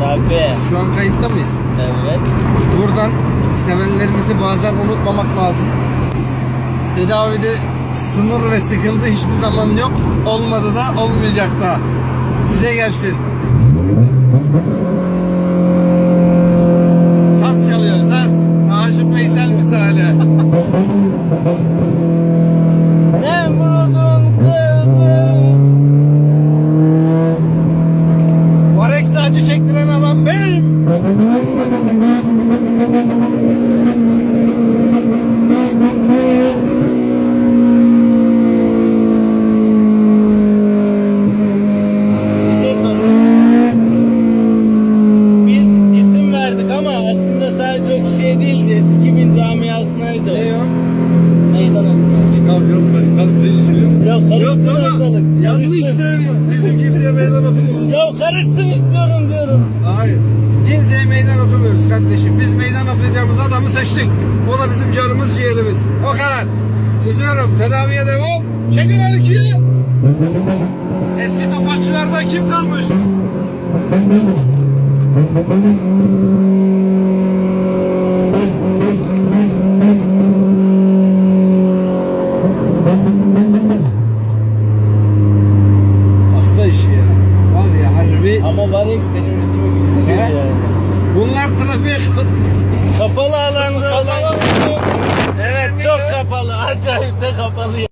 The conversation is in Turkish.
Tabii. Şu an kayıtta mıyız? Evet. Buradan sevenlerimizi bazen unutmamak lazım. Tedavide sınır ve sıkıntı hiçbir zaman yok. Olmadı da olmayacak da. Size gelsin. Acı çektiren adam benim. Şey sorayım. Biz isim verdik ama aslında sadece o kişiye değil de eski bin camiasınaydı. Ne o? Meydan okuma. Çıkaracağız ben. Yok ortalık. Yanlış söylüyor. Bizim kimseye meydan okumuyoruz. Ya karışsın istiyorum diyorum. Hayır. Kimseye meydan okumuyoruz kardeşim. Biz meydan okuyacağımız adamı seçtik. O da bizim canımız ciğerimiz. O kadar. Çözüyorum. Tedaviye devam. Çekin her ikiyi. Eski topaççılarda kim kalmış? Hasta işi ya. Var ya Ama Varex benim üstüme He? yani. Bunlar trafiğe Kapalı alanda olan. Evet çok kapalı. Acayip de kapalı.